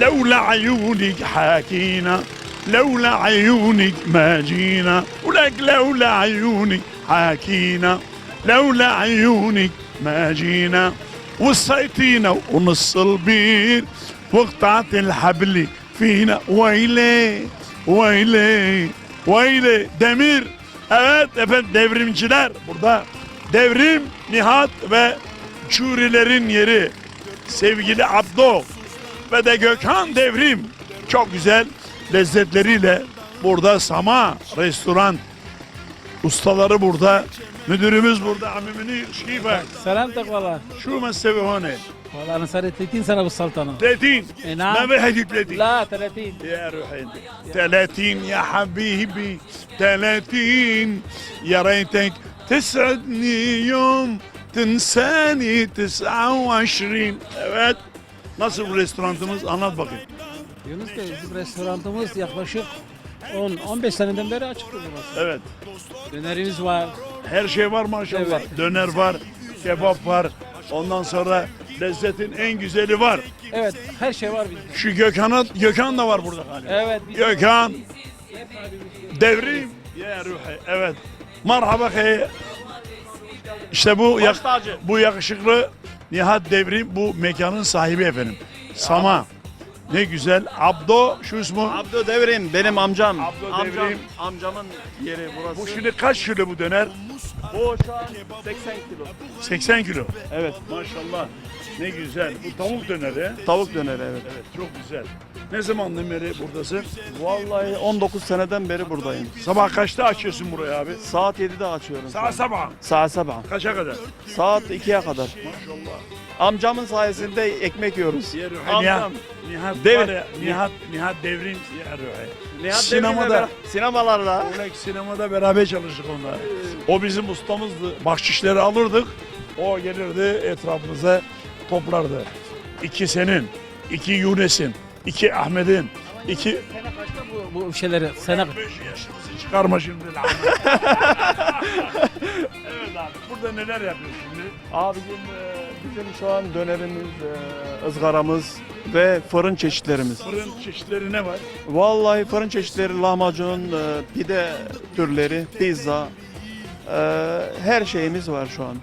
لولا عيونك حاكينا لولا عيونك ما جينا ولك لولا عيونك حاكينا لولا عيونك ما جينا وصيتينا ونص البير وقطعت الحبل فينا ويلي ويلي ويلي demir evet efendim devrimciler burada devrim Nihat ve Çurilerin yeri sevgili Abdo ve de Gökhan Devrim çok güzel lezzetleriyle burada Sama restoran ustaları burada müdürümüz burada Ammi Münir Şife سلامتك والله şu mesleği hone والله انا صار لي 30 سنه بالسلطنه 30 إي نعم. ما بهدي 30 لا 30 يا روحي 30 يا حبيبي 30 يا ريتك تسعدني يوم تنساني 29 Evet. Nasıl bu restoranımız? Anlat bakayım. Yunus Bey bizim restoranımız yaklaşık 10 15 seneden beri açık burası. Evet. Dönerimiz var. Her şey var maşallah. Evet. Döner var, kebap var. Ondan sonra lezzetin en güzeli var. Evet her şey var bizde. Şu Gökhan'a, Gökhan da var burada galiba. Evet. biz- Gökhan, devrim. Ya ruhi, evet. Merhaba hey. İşte bu yak- bu yakışıklı Nihat Devrim bu mekanın sahibi efendim. Sama. Ne güzel. Abdo şu ismi. Abdü Devrim benim amcam. Abdü Amcam- Devrim. Amcamın yeri burası. Bu şimdi kaç kilo bu döner? An 80 kilo. 80 kilo. Evet. Maşallah. Ne güzel. Bu tavuk döneri. Tavuk döneri evet. Evet çok güzel. Ne zamandan beri buradasın? Vallahi 19 seneden beri buradayım. Sabah kaçta açıyorsun burayı abi? Saat 7'de açıyorum. Saat sabah. Saat 7. Kaça kadar? Saat 2'ye kadar. Maşallah. Amcamın sayesinde ekmek yiyoruz. Nihat, Amcam. Nihat var ya, Nihat, Nihat devrim yer Nihat Sinemada. Devrim'le beraber- Sinemalarla. Sinemada beraber çalıştık onunla. O bizim ustamızdı. Bahşişleri alırdık. O gelirdi etrafımıza toplardı. İki senin, iki Yunus'in, iki Ahmet'in, iki... Sene kaçta bu, bu şeyleri? Sene Beş yaşımızı çıkarma şimdi lan. evet abi. Burada neler yapıyorsun şimdi? Abicim e, bizim şu an dönerimiz, e, ızgaramız ve fırın çeşitlerimiz. Fırın çeşitleri ne var? Vallahi fırın çeşitleri, lahmacun, e, pide türleri, pizza, e, her şeyimiz var şu an.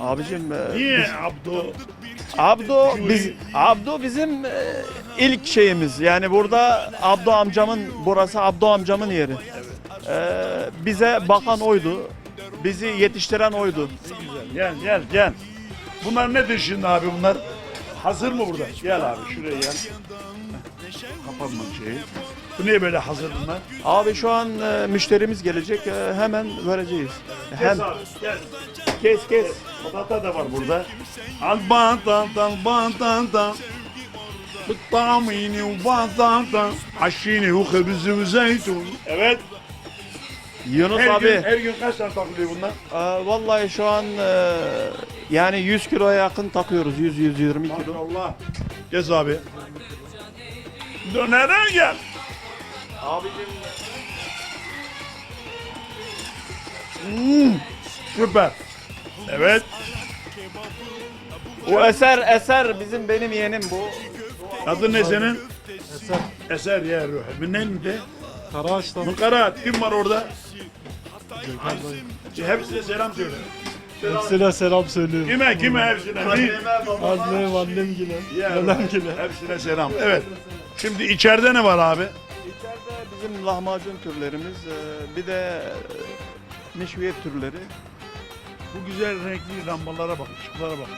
Abicim, e, Niye biz- Abdo? Abdo biz Abdo bizim e, ilk şeyimiz. Yani burada Abdo amcamın burası Abdo amcamın yeri. E, bize bakan oydu. Bizi yetiştiren oydu. Gel gel gel. Bunlar nedir şimdi abi bunlar? hazır mı burada? Gel abi şuraya gel. Kapanma şeyi. Bu niye böyle hazır bunlar? Abi şu an e, müşterimiz gelecek e, hemen vereceğiz. Hem abi gel. kes kes. Patata da var burada. Al ban tan tan ban tan tan. Bıtamini ban tan tan. Aşini hu zeytun. Evet. Yunus Her gün, abi her gün kaç tane takılıyor bunlar? e, vallahi şu an e, yani 100 kiloya yakın takıyoruz. 100 120 kilo. Maşallah. Gez abi. Dönere gel. Abicim Hmm, süper. Evet. bu eser eser bizim benim yeğenim bu. Adın ne senin? Eser. Eser ya ruhi. Minen de? Karaağaç'tan Min Karat. Kim var orada? Hepsine selam söyle. hepsine selam söylüyorum. Kime kime hepsine? Annem, annem gile, nenem gile. Hepsine selam. Evet. Şimdi içeride ne var abi? İçeride bizim lahmacun türlerimiz, e, bir de e, meşviyet türleri. Bu güzel renkli lambalara bak, ışıklara bak.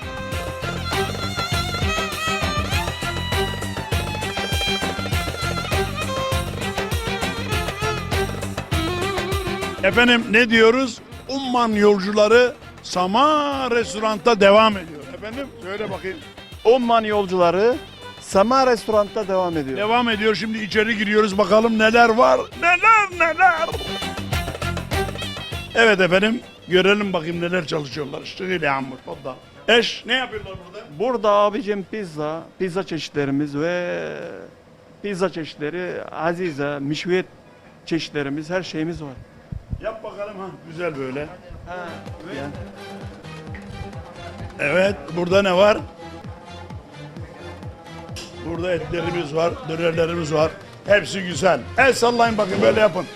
Efendim ne diyoruz? Umman yolcuları Sama restoranda devam ediyor. Efendim söyle bakayım. Umman yolcuları Sama Restorant'ta devam ediyor. Devam ediyor. Şimdi içeri giriyoruz bakalım neler var. Neler neler. Evet efendim. Görelim bakayım neler çalışıyorlar. İşte ya Amr. Fadda. Eş ne yapıyorlar burada? Burada abicim pizza, pizza çeşitlerimiz ve pizza çeşitleri, azize, mişviyet çeşitlerimiz, her şeyimiz var. Yap bakalım ha. Güzel böyle. Yani Evet. Burada ne var? Burada etlerimiz var, dönerlerimiz var. Hepsi güzel. El sallayın bakın böyle yapın.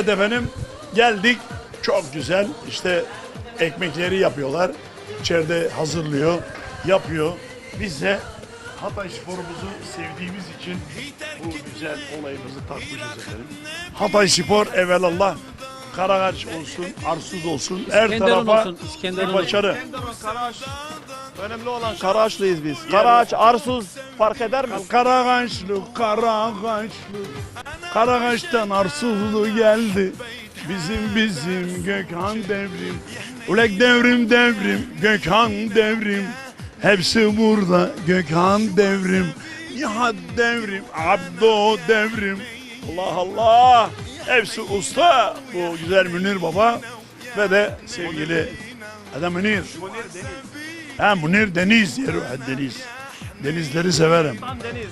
Evet efendim geldik. Çok güzel. İşte ekmekleri yapıyorlar. İçeride hazırlıyor, yapıyor. Biz de Hatay sporumuzu sevdiğimiz için bu güzel olayımızı takmışız efendim. Hatay spor evelallah Karagaç olsun, Arsuz olsun, her İskenderun tarafa olsun, İskenderun bir başarı. Önemli olan Karaağaçlıyız biz. Karaağaç, Arsuz fark eder mi? Karagaçlı, Karagaçlı, Karagaç'tan Arsuzlu geldi. Bizim bizim Gökhan devrim. Ulek devrim devrim, Gökhan devrim. Hepsi burada Gökhan devrim. Nihat devrim, Abdo devrim. Allah Allah. Hepsi usta. Bu güzel Münir Baba ve de sevgili Adam Münir. Ha Münir Deniz yer Deniz. Denizleri severim. Tam Deniz.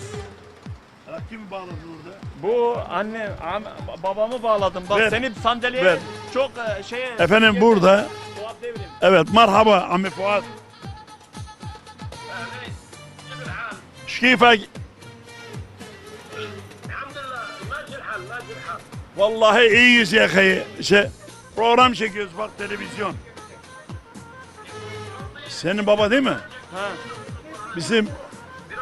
Kim bağladı orada? Bu anne, am- babamı bağladım. Bak Ver. seni sandalyeye Ver. çok e, şeye... Efendim burada Fuat Devrim. evet merhaba Ammi Fuat. كيفك؟ Vallahi iyiyiz ya kayı. Şey, program çekiyoruz bak televizyon. Senin baba değil mi? Ha. Bizim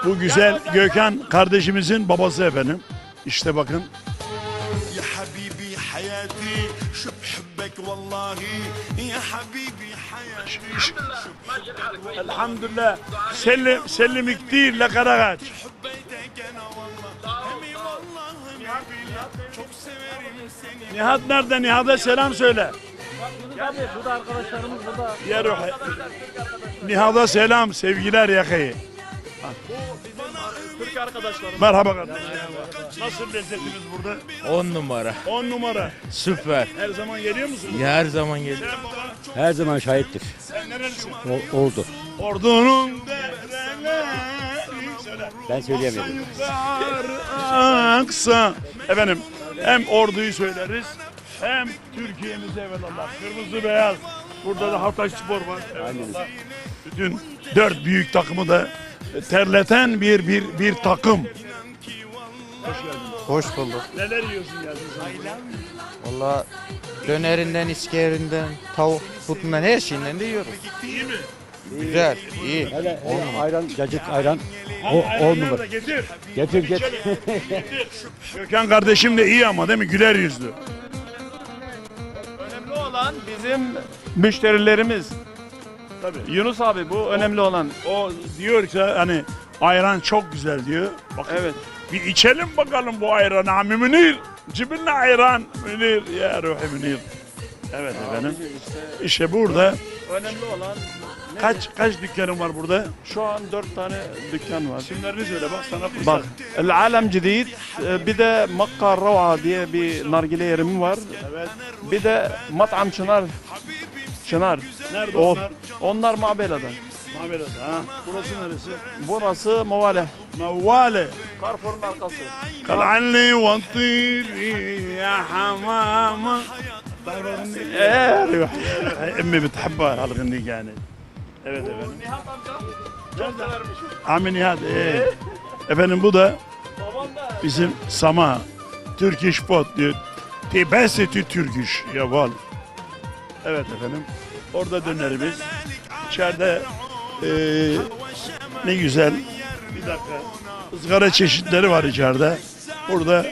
bu güzel Gökhan kardeşimizin babası efendim. İşte bakın يا حبيبي حياتي شو بحبك والله يا حبيبي حياتي elhamdülillah selim selim iktir la karagaç. حبيتك انا والله همي والله همي çok severim seni Nihat nerede? Nihat'a selam söyle. Abi bu da arkadaşlarımız burada. Ya Ruhi. Nihat'a selam, sevgiler yakayı. Türk arkadaşlarım. Merhaba kardeşim. Nasıl lezzetimiz burada? 10 numara. 10 numara. Süper. Her zaman geliyor musun? Ya her zaman geliyor. Sen baba, Her zaman şahittir. sen nerelisin? O- oldu. Ordunun dereleri söyle. Ben söyleyemiyorum. Yukarı aksa. Efendim hem orduyu söyleriz hem Türkiye'mize evvelallah. Kırmızı beyaz. Burada da Hatay Spor var. Evvelallah. Bütün dört büyük takımı da terleten bir bir bir takım. Hoş bulduk. Neler yiyorsun sen? Valla dönerinden, iskerinden, tavuk butundan her şeyinden de yiyoruz. İyi mi? Güzel, iyi. Hele, hele ayran, cacık ayran. O, on numara. Getir. Getir getir. Gökhan kardeşim de iyi ama değil mi? Güler yüzlü. Önemli olan bizim müşterilerimiz. Tabii. Yunus abi bu önemli olan. O diyor ki hani ayran çok güzel diyor. Bakın Evet. bir içelim bakalım bu ayranı. Ami Münir. Cibinle ayran. Münir. Ya Ruhi Münir. Evet efendim. İşte burada Önemli olan kaç kaç dükkanın var burada? şu an dört tane dükkan var. İsimlerini söyle bak sana fırsat. Bak, El Alem Cedid, e, bir de Makka Rava diye bir nargile yerim var. Evet. Bir de Mat'am Çınar. Çınar. Nerede onlar? Onlar Mabela'da. Mabela'da ha. Burası neresi? Burası Movale. Mevvale. Carrefour'un arkası. Kal'anni ve tiri ya hamama. Eyvah. Emmi bithabba halgınlık yani. Evet efendim. Nihat amca. Çok Nihat. Ee. Efendim bu da bizim Sama. Turkish pot diyor. Tibesti Türküş. Ya vallahi. Evet efendim. Orada dönerimiz. İçeride e, ne güzel bir dakika ızgara çeşitleri var içeride. Burada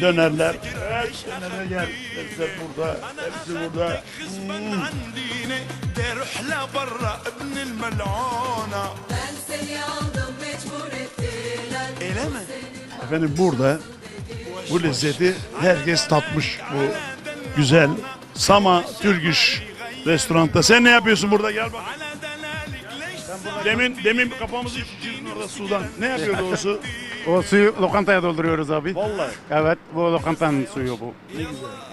dönerler. Evet, dönerler gel. Hepsi burada. Hepsi burada. Hmm. Efendim burada bu lezzeti herkes tatmış bu güzel Sama Türgüş restoranda. Sen ne yapıyorsun burada? Gel bak. Demin demin kafamızı şişirdin orada sudan. Ne yapıyor doğrusu? O suyu lokantaya dolduruyoruz abi. Vallahi. Evet bu lokantanın suyu bu. Ne güzel.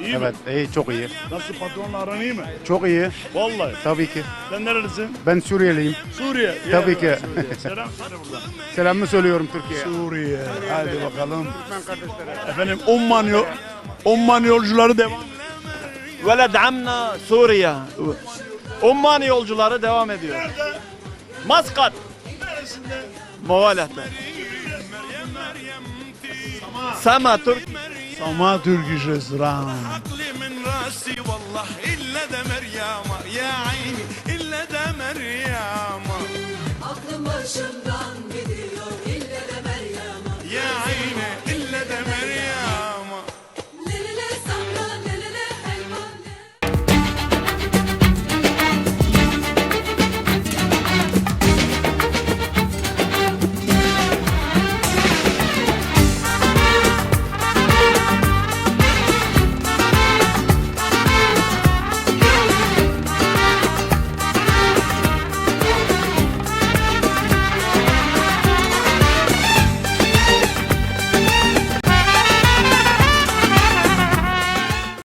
İyi evet mi? iyi çok iyi. Nasıl patronla aran iyi mi? Çok iyi. Vallahi. Tabii ki. Sen nerelisin? Ben Suriyeliyim. Suriye. Tabii ki. Suriye. Selam sana buradan. Selamımı söylüyorum Türkiye'ye. Suriye. Hadi bakalım. Efendim Umman, yol, Umman yolcuları devam. Ve led'amna Suriye. Umman yolcuları devam ediyor. Nerede? Maskat. Neresinde? Movalet'te. Sama Türk. Sama Turkish Restoran. Aklım başım